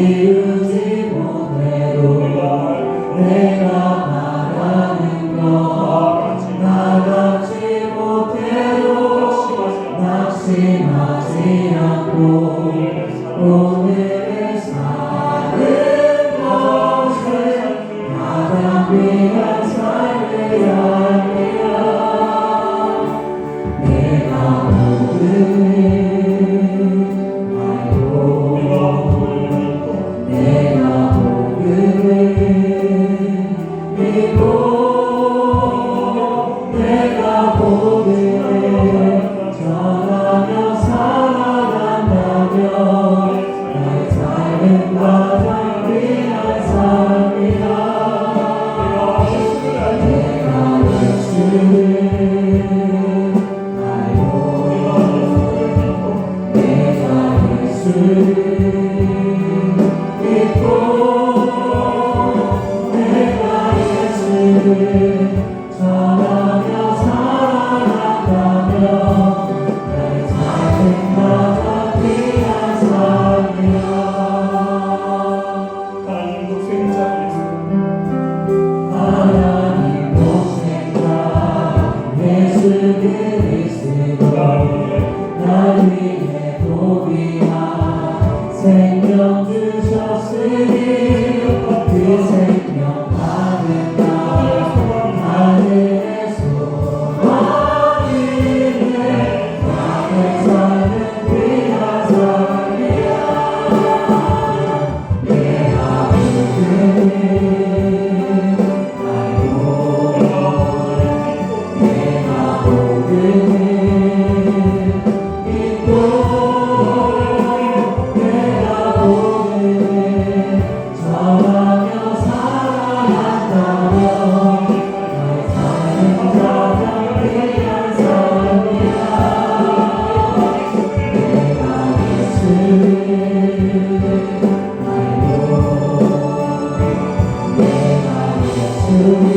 이루지 못해도 내가 바라는 것 나같지 못해도 낙심하지 않고 오늘의 것을 나가 위한 삶을 알리라 sin. Senhor.